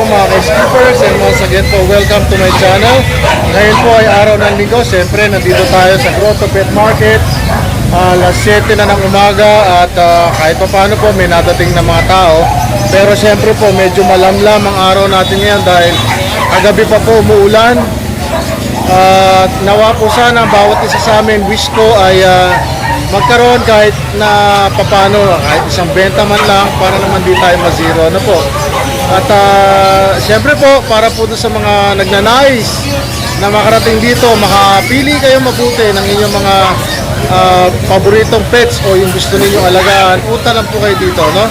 po mga ka-skippers and once again po welcome to my channel. Ngayon po ay araw ng linggo. Siyempre nandito tayo sa Grotto Pet Market. Ah, alas 7 na ng umaga at ah, kahit pa paano po may nadating na mga tao. Pero siyempre po medyo malamlam ang araw natin ngayon dahil kagabi pa po umuulan. At nawa po sana bawat isa sa amin wish ko ay ah, magkaroon kahit na papano, kahit isang benta man lang para naman di tayo mazero. Ano po? At ah, siyempre po, para po sa mga nagnanais na makarating dito, makapili kayo mabuti ng inyong mga ah, paboritong pets o yung gusto ninyong alagaan, punta lang po kayo dito, no?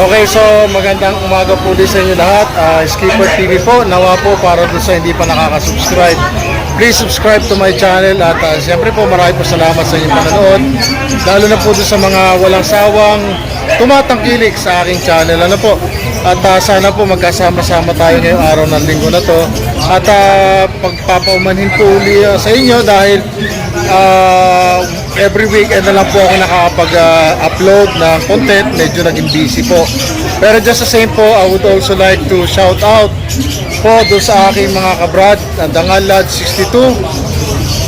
Okay, so magandang umaga po din sa inyo lahat. Ah, Skipper TV po, nawa po para doon sa hindi pa nakaka-subscribe. Please subscribe to my channel at ah, siyempre po marami po salamat sa inyong panonood. Lalo na po doon sa mga walang sawang tumatangkilik sa aking channel. Ano po? At ah, sana po magkasama-sama tayo ngayong araw ng linggo na to. At uh, pagpapaumanhin po uli ah, sa inyo dahil ah, every weekend na lang po ako nakakapag-upload ng content. Medyo naging busy po. Pero just the same po, I would also like to shout out po doon sa aking mga kabrad, ang Dangal Lad 62.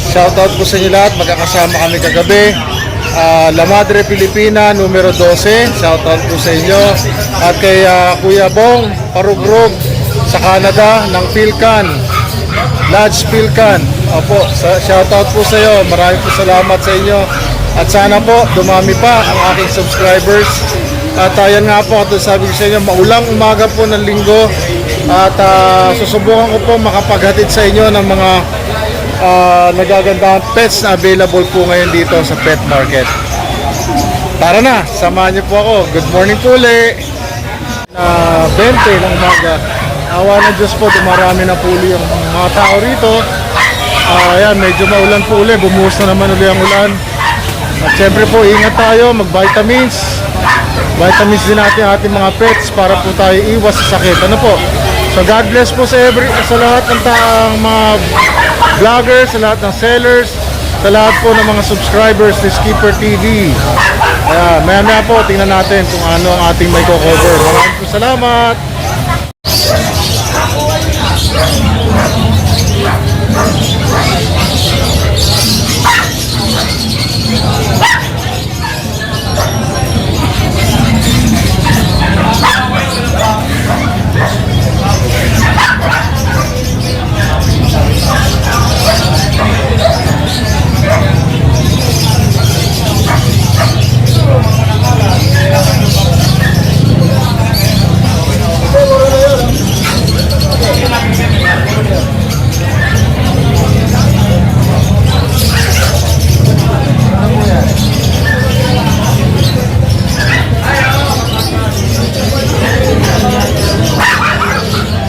Shout out po sa inyo lahat. Magkakasama kami kagabi. Ah, La Madre Pilipina, numero 12. Shout out po sa inyo. At kay ah, Kuya Bong Parugrog sa Canada ng Pilcan. Lodge Pilcan. Opo, shout out po sa iyo. Maraming po salamat sa inyo. At sana po dumami pa ang aking subscribers. At ayan nga po, ito sabi ko sa inyo, maulang umaga po ng linggo. At ah, susubukan ko po makapaghatid sa inyo ng mga ah, nagagandang pets na available po ngayon dito sa pet market. Tara na, samahan niyo po ako. Good morning po uli. Na 20 ng umaga. Awa ng Diyos po, dumarami na po uli yung mga tao rito. Ah, ayan, medyo maulan po uli. Bumuhos na naman uli ang ulan. At syempre po, ingat tayo, mag-vitamins. Vitamins din natin ating mga pets para po tayo iwas sa sakit. Ano po? So God bless po sa every sa lahat ng taong mga vloggers, sa lahat ng sellers, sa lahat po ng mga subscribers ni Skipper TV. Kaya maya maya po, tingnan natin kung ano ang ating may cover. Maraming po salamat!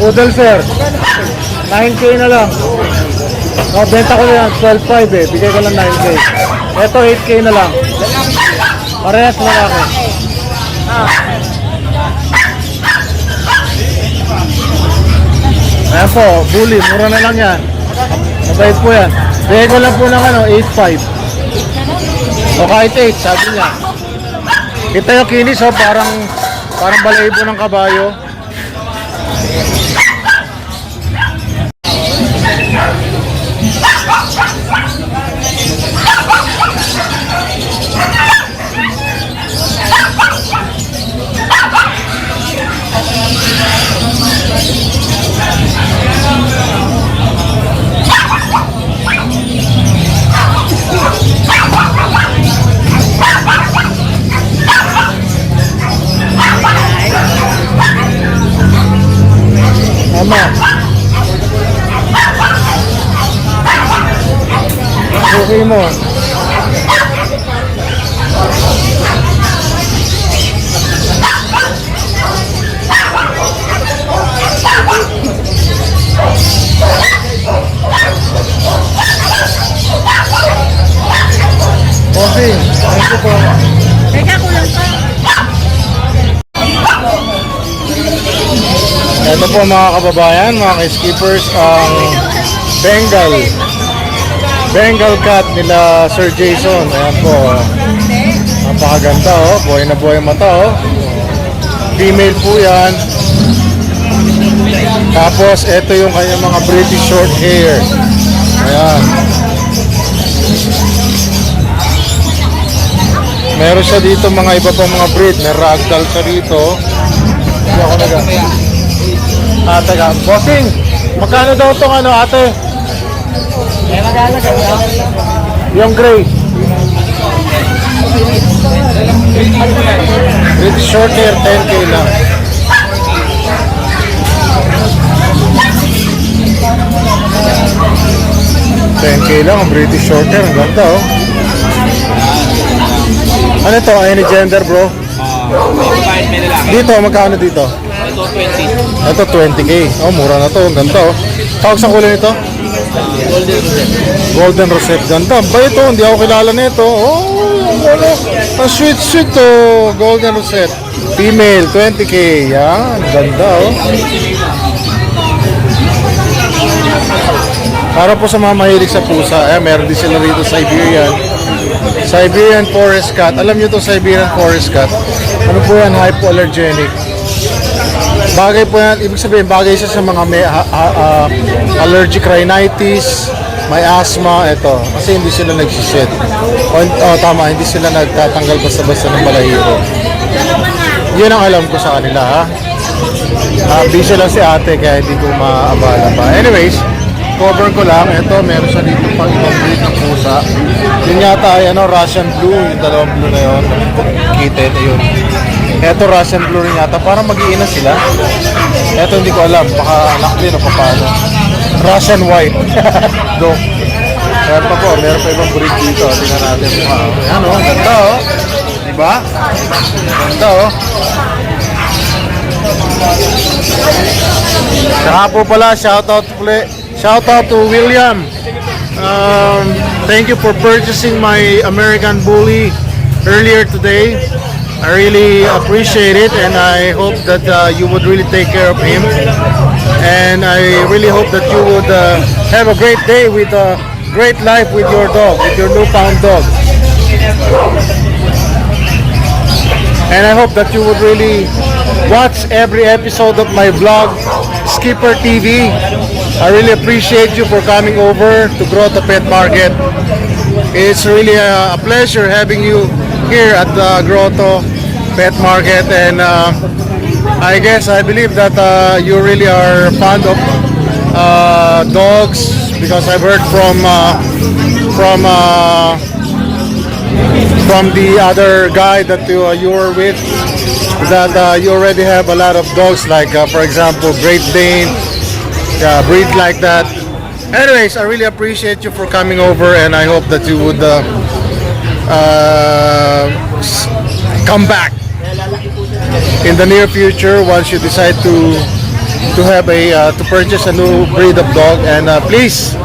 Poodle sir. 9K na lang. No, benta ko na yan, 12.5 eh. Bigay ko lang 9K. Ito, 8K na lang. Parehas na ako. Ayan po, bully. Mura na lang yan. Mabait po yan. Bigay ko lang po ng ano, 8.5. O kahit 8, sabi niya. Kita yung kinis oh, parang parang balahibo ng kabayo. Tama. Okay mo. Okay, thank you po. Teka, kulang pa. Ito po mga kababayan, mga ka-skippers, ang Bengal. Bengal cat nila Sir Jason. Ayan po. Napakaganda oh. Buhay na buhay mata oh. Female po yan. Tapos, ito yung kanyang mga British short hair. Ayan. Meron siya dito mga iba pang mga breed. May ragdoll siya dito. Hindi ako nag- Ah, teka. Bossing, magkano daw itong ano, ate? Yung gray. British short hair, 10k lang. Ten k lang ang British short hair. Ang ganda oh. Ano to? Any gender bro? Dito, magkano dito? Ito 20. Ito 20k. Oh, mura na to. Ang ganda oh. Tawag sa kulay nito? Golden Rosette. Ganda. Ba ito? Hindi ako kilala nito. Oh, ano? Ang sweet sweet to. Golden Rosette. Female, 20k. Yan. Ganda oh. Para po sa mga mahilig sa pusa, eh, meron din sila rito Siberian. Siberian Forest Cat. Alam niyo to Siberian Forest Cat. Ano po yan? Hypoallergenic. Bagay po yan, ibig sabihin, bagay siya sa mga may ha- ah, allergic rhinitis, may asthma, ito. Kasi hindi sila nagsished. O, oh, tama, hindi sila nagtatanggal basta-basta ng balahibo. Yun ang alam ko sa kanila, ha? Ah, busy lang si ate, kaya hindi ko maabala pa. Anyways, cover ko lang. Ito, meron siya dito pang ibang breed ng pusa. Yun yata ay ano, Russian Blue, yung dalawang blue na yun. Kitten, ayun. Ito, Russian Blue rin yata. Parang mag-iina sila. Ito, hindi ko alam. Baka anak din o paano. Russian White. Dog. Meron pa po, meron pa ibang breed dito. Tingnan natin. Wow. Ayan o, ang ganda o. Diba? Ganda o. Saka po pala, shout out pala, shout out to William. Um, thank you for purchasing my American Bully earlier today. I really appreciate it and I hope that uh, you would really take care of him. And I really hope that you would uh, have a great day with a great life with your dog, with your newfound dog. And I hope that you would really watch every episode of my vlog, Skipper TV. I really appreciate you for coming over to Grotto Pet Market. It's really a, pleasure having you here at the Grotto Pet Market and uh, I guess I believe that uh, you really are fond of uh, dogs because I've heard from uh, from uh, from the other guy that you, uh, you were with that uh, you already have a lot of dogs like uh, for example Great Dane yeah, breed like that. Anyways I really appreciate you for coming over and I hope that you would uh, uh, come back in the near future once you decide to to have a uh, to purchase a new breed of dog. And uh, please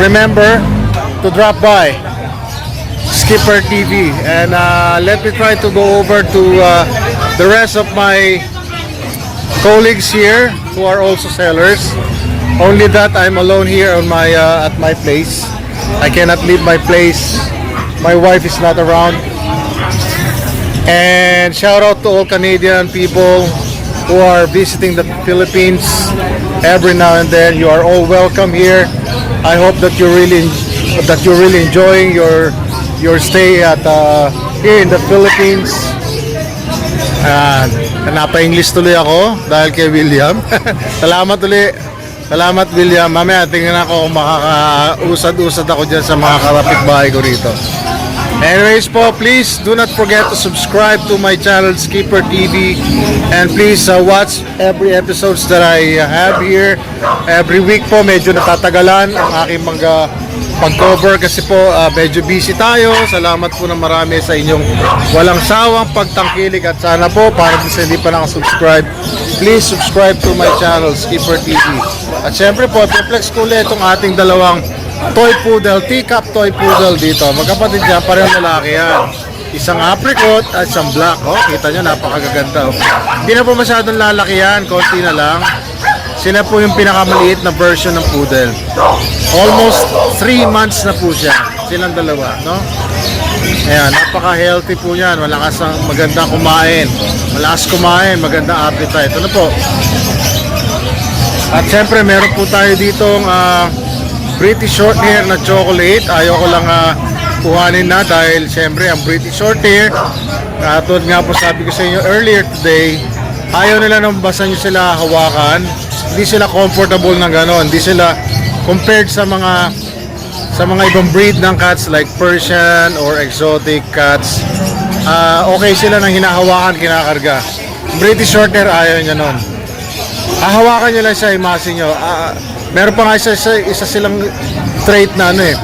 remember to drop by Skipper TV and uh, let me try to go over to uh, the rest of my colleagues here who are also sellers. Only that I'm alone here on my uh, at my place. I cannot leave my place. My wife is not around and shout out to all Canadian people who are visiting the Philippines every now and then you are all welcome here I hope that you really that you're really enjoying your your stay at uh, here in the Philippines. Uh, napa-English tuloy ako dahil kay William. Salamat ulit. Salamat William. Mamaya tingnan ako kung makakausad-usad ako dyan sa mga karapit-bahay ko rito. Anyways po, please do not forget to subscribe to my channel Skipper TV and please uh, watch every episodes that I have here. Every week po medyo natatagalan ang aking mga pag-cover kasi po uh, medyo busy tayo. Salamat po ng marami sa inyong walang sawang pagtangkilik at sana po para sa hindi pa nakasubscribe, please subscribe to my channel Skipper TV. At syempre po, reflex ko ulit itong ating dalawang toy poodle, teacup toy poodle dito. Magkapatid yan, parehong lalaki yan. Isang apricot at isang black. Oh, kita nyo, napakaganda. Oh. Hindi na po masyadong lalaki yan, konti na lang. Sila po yung pinakamaliit na version ng poodle. Almost 3 months na po siya. Silang dalawa, no? Ayan, napaka-healthy po yan. Malakas ang magandang kumain. Malakas kumain, magandang appetite. Ano po? At syempre, meron po tayo ditong ah, British short hair na chocolate. Ayoko lang ah, kuhanin na dahil syempre ang British short hair, uh, nga po sabi ko sa inyo earlier today, ayaw nila nang basa nyo sila hawakan. Hindi sila comfortable ng gano'n. Hindi sila compared sa mga sa mga ibang breed ng cats like Persian or exotic cats, ah, okay sila nang hinahawakan, kinakarga. British Shorthair ayaw niya nun. Hahawakan niyo lang siya, imasin niyo. Ah, meron pa nga isa, isa, isa silang trait na ano eh.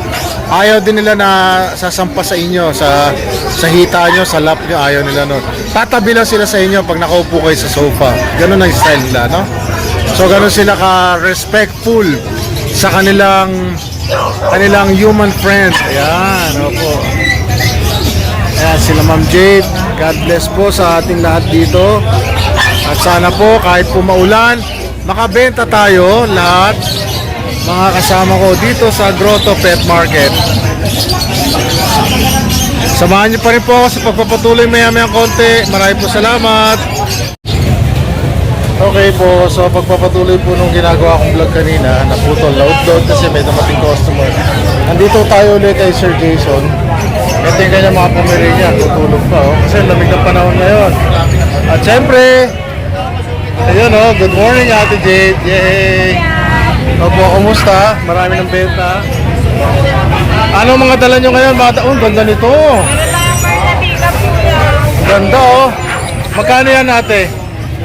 Ayaw din nila na sasampa sa inyo, sa sa hita nyo, sa lap nyo, ayaw nila nun. Tatabi lang sila sa inyo pag nakaupo kayo sa sofa. Ganun ang style nila, no? So, ganun sila ka-respectful sa kanilang kanilang human friend. Ayan, opo. Ayan, sila Ma'am Jade. God bless po sa ating lahat dito. At sana po, kahit po maulan, makabenta tayo lahat mga kasama ko dito sa Grotto Pet Market. Samahan niyo pa rin po ako sa pagpapatuloy maya-maya konti. Maraming po salamat. Okay po, so pagpapatuloy po nung ginagawa kong vlog kanina, naputol, load-load kasi may dumating customer. Nandito tayo ulit kay Sir Jason. Ito yung kanya mga pamirilya, tutulog pa oh. Kasi lamig ng panahon ngayon. At syempre, ayun oh, good morning Ate Jade. Yay! Opo, kumusta? Marami ng benta. Ano mga dala nyo ngayon? Mga da- oh, ganda nito. Ganda oh. Magkano yan ate?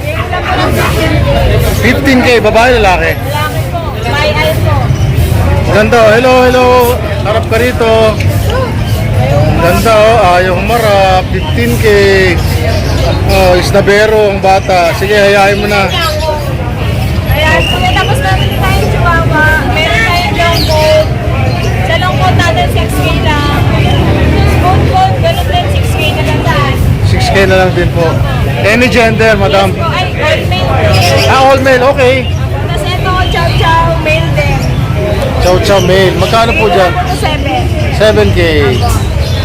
Yung lang po ng 15k, babae, lalaki. lalaki po. Po. Ganda oh. Hello, hello. Harap ka rito. Ganda oh. Ayaw humarap. 15k. Oh, isnabero ang bata. Sige, hayain mo na. Ayan po. Tapos meron din tayong chihuahua. Meron tayong long coat. Sa long coat natin 6K lang. Smooth coat, ganun din 6K na lang tayo. 6k na lang din po. Any gender, madam? Yes po, ay, all male. Ah, all male. Okay. Tapos ito, chow chow, male din. Chow chow male. Magkano po dyan? Ito 7. 7k.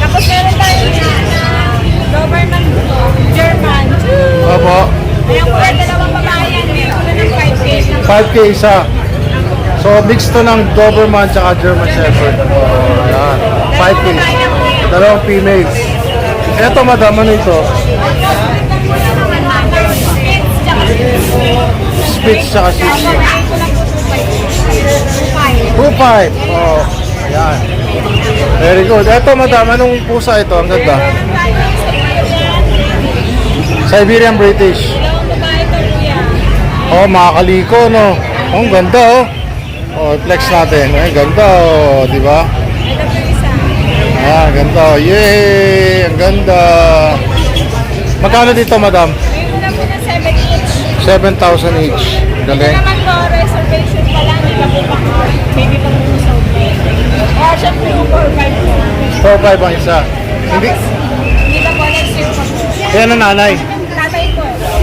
Tapos meron tayong uh, Doberman German. Opo. Ayan po, dalawang babae yan. Meron ko na ng 5K. 5k isa. So, mix to ng Doberman tsaka German Shepherd. Oh, yan. 5k. Dalawang females. Eto, madam, ano ito? Spitz tsaka Shih Tzu. 2.5. Oh, yan. Very good. Eto, madam, anong pusa ito? Ang ganda. Siberian British. Oh, mga kaliko, no? Oh, ang ganda, oh. Oh, flex natin. Ay, ganda, oh. Di ba? Ah, ganda. oh. Yay! Ang ganda. Magkano dito, madam? 7,000 each. Galing. naman po, reservation pa lang, pa po pa Maybe pa po sa hotel. Or siya po yung 4-5 po. 4,500 ang isa. Hindi. Tapos, hindi pa po next year pa po. Yan ang nanay.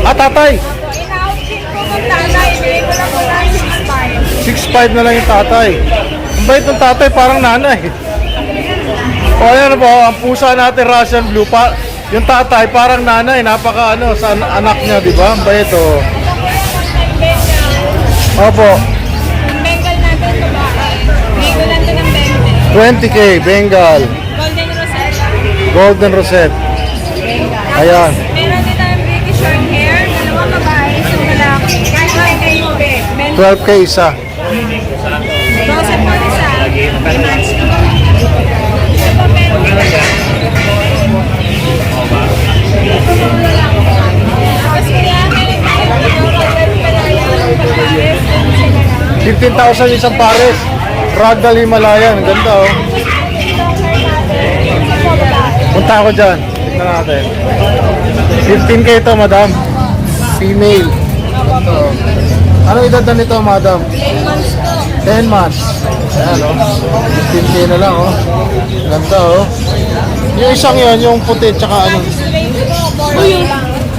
Tatay ko. Ah, tatay. So, in-outfit ko ng tatay, bigay ko lang po lang 6'5 6-5. na lang yung tatay. Ang bait ng tatay, parang nanay. O ayan po, ang pusa natin Russian Blue pa. Yung tatay, parang nanay, napaka ano, sa an- anak niya, di ba? Ang bait, oh. Mga Bengal. Opo, Yung Bengal natin, babae. Bigay ko lang ito ng 20. 20k, Bengal, Golden Rosetta. Golden Rosette. Ayan. Meron din tayong British short hair, dalawang babae, isang lalaki. Kahit ay kayo, be. Ben- 12k isa. Rose po isa. May match. Ito po, meron din tayo. Tapos kaya, meron tayong Royal Palayan, Palares, and sila lang. 15,000 isang pares. Ragdoll Himalayan, ganda, oh. Punta ako dyan. Tignan natin. 15k ito, madam. Female. Ito. Ano edad na nito, madam? 10 months. Ayan, oh. 15k na lang, oh. Ganda, oh. Yung isang yon yung puti, tsaka ano,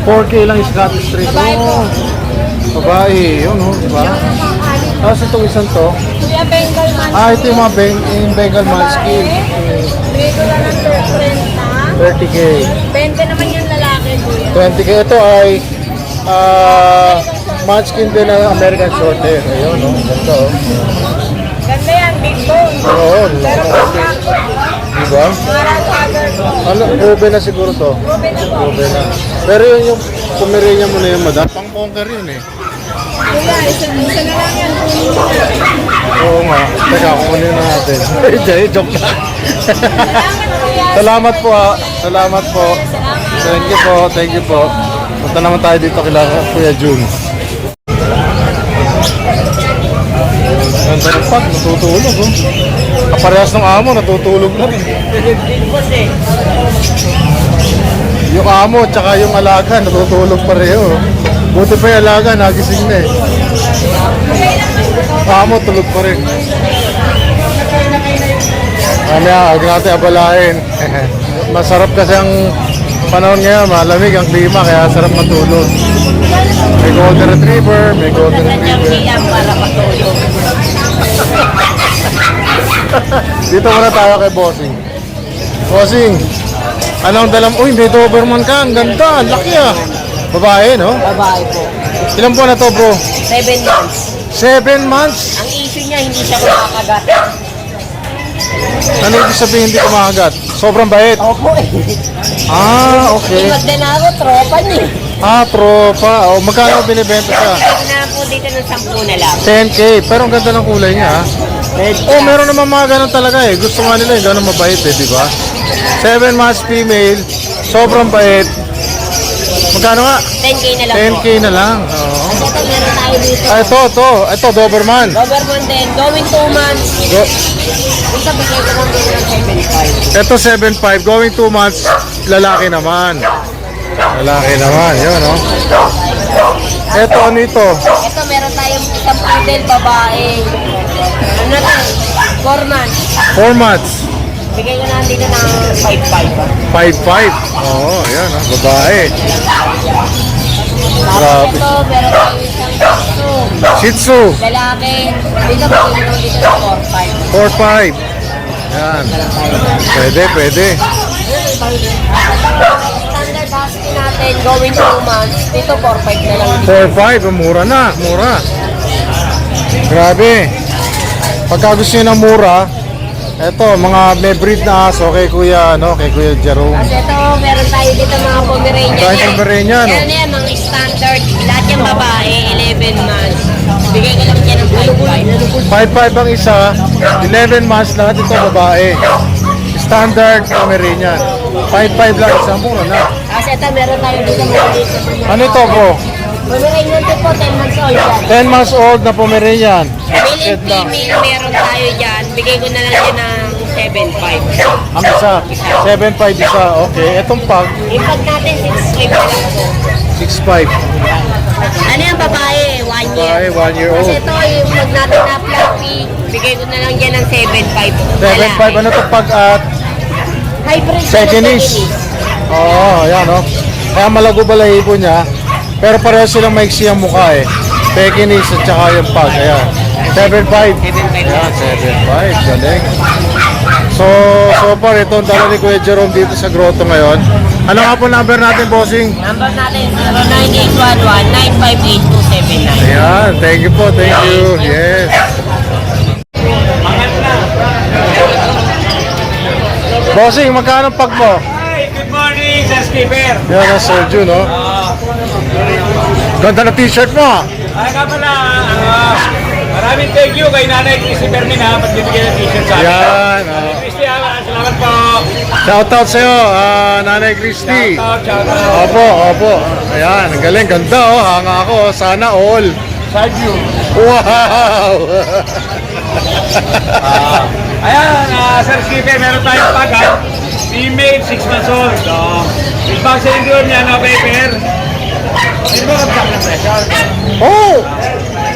4k lang yung Scottish Street. Oh. Babae, yun, oh. Diba? Tapos itong isang to, Kuya Bengal man. ah, ito yung mga beng, yung Bengal Manskin. Regular ng 30. 30k. 20 naman yung lalaki, kuya. 20k ito ay ah Itong munchkin din na American short hair. Ayun, no? Ganda, oh. Ganda yan, big bone. Oo, Pero no? Diba? Para sa other ko. Ano, proven na siguro to. Proven na po. Na. Pero yun yung Pomeranian mo na yun, madam. Pang conquer yun eh. Kuya, isa, isa na lang yan. Oo nga. Teka, kukunin na natin. Hindi, joke na. Salamat po ha. Salamat po. Thank you po. Thank you po. Punta naman tayo dito kila Kuya June. Ganda ng pag, natutulog oh. Kaparehas ng amo, natutulog na rin. Yung amo, tsaka yung alaga, natutulog pareho. oh. Buti pa yung alaga, nagising na eh. Amo, tulog pa rin. Mamaya, huwag natin abalahin. Masarap kasi ang panahon ngayon, malamig ang klima, kaya sarap matulog. May golden retriever, may golden retriever. Dito muna tayo kay Bossing. Bossing, anong dalam? Uy, may Doberman ka, ang ganda, ang laki ah. Babae, no? Babae po. Ilan po na to, bro? Seven months. Seven months? Ang issue niya, hindi siya makakagat. Ano ibig sabihin hindi kumakagat? Sobrang bait. Opo eh. Ah, okay. din ako, tropa niya. Ah, tropa. O, magkano binibenta siya? Po dito ng sampu na lang. 10k, pero ang ganda ng kulay niya ah. Oh, meron naman mga ganun talaga eh. Gusto nga nila eh, ganun mabait eh, di ba? 7 months female, sobrang bait. Magkano nga? 10k na lang 10k na lang. Oo. Ito meron tayo dito. Ah, ito, ito. Ito, Doberman. Doberman din, going 2 months. Go, Ito bigay ko ng 75. ito, 7.5. Going 2 months, lalaki naman. Lalaki naman, yun, no? Ito, ano ito? Ito meron tayong isang poodle babae. Ano na to? 4 months. 4 months. Bigay ko lang dito ng 5.5. 5.5. Oo, yan, no? Babae. Grabe. ito, meron tayong isang. Shih Tzu, Lalaki. Dito bigay ko dito ng 4.5. 4.5. Yan. Pwede, pwede. Standard husky natin, going 2 months. Dito 4.5 na lang. 4-5, oh, mura na, mura. Grabe. Pagka gusto nyo ng mura, eto, mga may breed na aso kay Kuya, ano, kay Kuya Jerome. Tapos ito, meron tayo dito mga Pomeranian. Tayo yan. Pomeranian, no? Yan yan, mga standard. Lahat yung babae, 11 months. Bigay ko lang dyan ng 5.5. 5-5 ang isa, 11 months lahat ito babae. Standard Pomeranian. 5-5 lang isa, mura na. Ito, meron tayo dito mga dito. Ano ito po? Pomeranian din po, 10 months old yan. 10 months old na Pomeranian. Male and female, meron tayo dyan. Bigay ko na lang dyan ng 7.5. Ang isa, 7-5 isa. Okay, etong pag, Impact natin, 6.5 na lang po. 6-5. Ano yung babae? 1 year. Babae, 1 year Kasi old. ito, yung pag natin na fluffy, bigay ko na lang dyan ng 7.5. 7-5, ano to pag at Hybrid Secondis. Oo, oh, ayan oh. Kaya malago balahibo niya. Pero pareho silang maiksi ang mukha eh. Pekinese at saka yung pag. Ayan. 7.5. 7.5. Ayan, 7.5. Galing. So, so far, ito ang dala ni Kuya Jerome dito sa grotto ngayon. Ano nga po number natin, bossing? Number natin 0981-958-279. Ayan, thank you po, thank you. Yes. Bossing, magkano pag mo? Sir Skipper. Yan ang Sergio, no? Ganda na t-shirt mo. ah. Ay nga pala, ah, maraming thank you kay Nanay Chrissy Fermin ha, pagbibigay ng t-shirt sa akin. Yan. oh. Christy, ah, salamat po. Shoutout sa'yo, ah, Nanay Christy. Shout out, shout out. Opo, opo. Ayan, ang galing. Ganda, oh. Hanga ako. Sana all. Side view. Wow! Ayan, ah, Sir Skipper, meron tayong pag ha. Female, 6 months old. So, yung vaccine doon niya, no paper. Hindi mo kapag ng presyo. oh!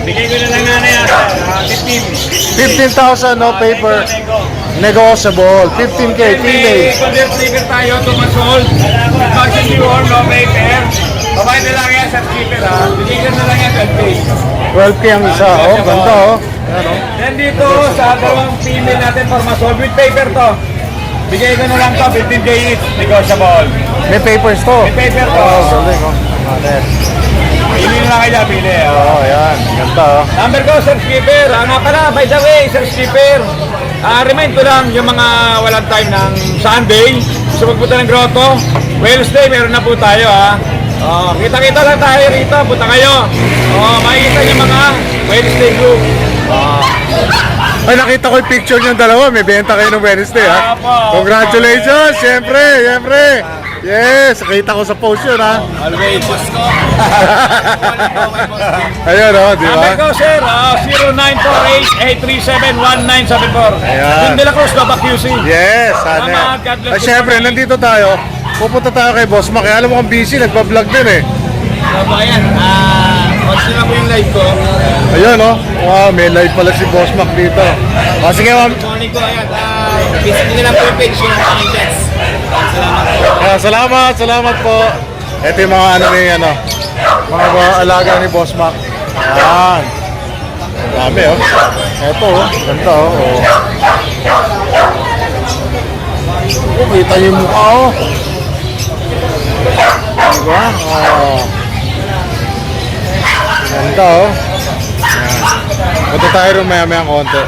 Bigay ko na lang nga na ah, 15. 15,000, no paper. Negotiable. 15K, female. May convert sticker tayo, 2 months old. With vaccine viewer, no paper. Babae na lang yan, Sir Skipper ha. Bigay ko na lang yan, 12 days. 12K ang isa. Oh, ganda, oh. Ayan, oh. Then dito sa dalawang female natin for masol with paper to. Bigay ko na lang to, 15k each, negotiable. May papers to. May paper to. Oh, galing, oh. Ayan. Pili na lang kayo pili. Oo, oh, ayan. Ganda oh. Number ko, Sir Skipper. Ah, nga pala, by the way, Sir Skipper. Ah, remind ko lang yung mga walang time ng Sunday. Gusto magpunta ng grotto. Wednesday, meron na po tayo ha. Oh, kita-kita lang tayo rito. Punta kayo. Oh, makikita yung mga Wednesday group. Oh, Ay, nakita ko yung picture niyong dalawa. May benta kayo ng Wednesday, ha? Congratulations! Siyempre, siyempre! Yes! Nakita ko sa post yun, ha? always. Ayun, oh, di ba? Number ko, sir. ah, 0948-837-1974. Ayan. Yung De La Cruz, Baba QC. Yes, sana. Salamat, God bless At you. syempre, nandito tayo. Pupunta tayo kay Boss Mac. Alam mo kung busy, nagpa-vlog din eh. So, ayan, ah, na po yung live ko. Ayun, oh. Wow, may live pala si Boss Mac dito. O, sige, ma'am. Morning ko, ayan, ah, visit nyo lang po yung page yung chats. Salamat po. Ah, salamat, salamat po. Ito yung mga ano ni ano, mga, mga alaga ni Boss Mac. Yan. Dami oh. Ito oh, ganda oh. oh. Oh, kita yung mukha oh. Diba? Oh. Ganda oh. Punta tayo rin maya maya konti.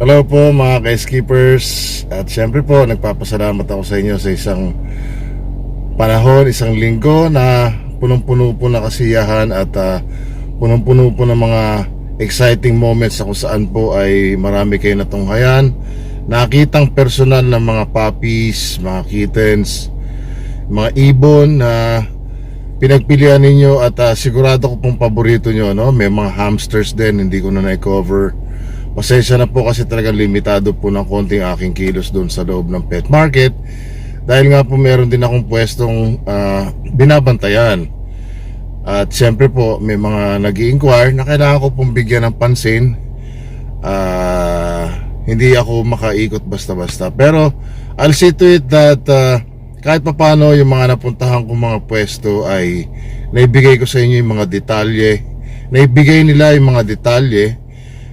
Hello po mga ka-skippers At syempre po nagpapasalamat ako sa inyo sa isang panahon, isang linggo na punong-puno po na kasiyahan at ah, punong-puno po ng mga exciting moments sa kung saan po ay marami kayo natunghayan nakitang personal na mga puppies, mga kittens mga ibon na pinagpilian ninyo at ah, sigurado ko pong paborito nyo no? may mga hamsters din hindi ko na na-cover. Pasensya na po kasi talaga limitado po ng konting aking kilos doon sa loob ng pet market. Dahil nga po meron din akong pwestong ah, binabantayan. At siyempre po may mga nag inquire na kailangan ko pong bigyan ng pansin. Ah, hindi ako makaikot basta-basta. Pero I'll see to it that ah, kahit papano yung mga napuntahan kong mga pwesto ay naibigay ko sa inyo yung mga detalye naibigay nila yung mga detalye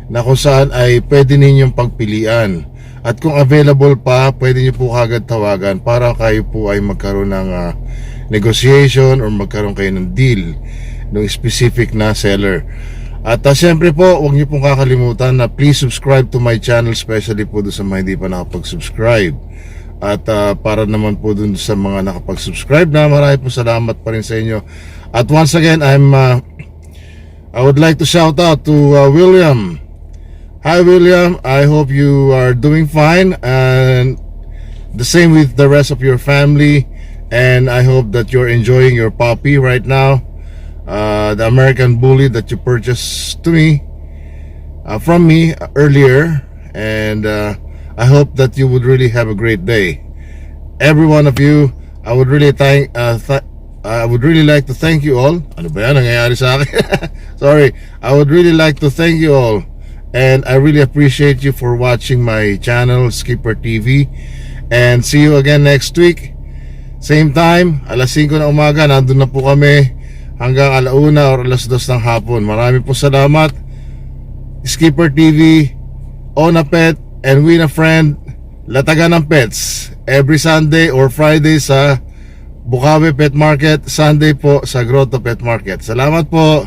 na kung saan ay pwede ninyong pagpilian. At kung available pa, pwede niyo po kagad tawagan para kayo po ay magkaroon ng ah, negotiation or magkaroon kayo ng deal ng specific na seller. At uh, syempre po, huwag niyo pong kakalimutan na please subscribe to my channel, especially po doon sa mga hindi pa nakapag-subscribe. At ah, para naman po dun sa mga nakapag-subscribe na, marami po salamat pa rin sa inyo. At once again, I'm ah, I would like to shout out to uh, William. Hi, William. I hope you are doing fine, and the same with the rest of your family. And I hope that you're enjoying your puppy right now, uh, the American Bully that you purchased to me uh, from me earlier. And uh, I hope that you would really have a great day. Every one of you, I would really thank. Uh, th- I would really like to thank you all. Ano ba yan? Nangyayari sa akin? Sorry. I would really like to thank you all. And I really appreciate you for watching my channel, Skipper TV. And see you again next week. Same time, alas 5 na umaga, nandun na po kami hanggang alauna or alas 2 ng hapon. Marami po salamat. Skipper TV, Own a Pet, and Win a Friend, Latagan ng Pets. Every Sunday or Friday sa Bukawi Pet Market, Sunday po sa Grotto Pet Market. Salamat po.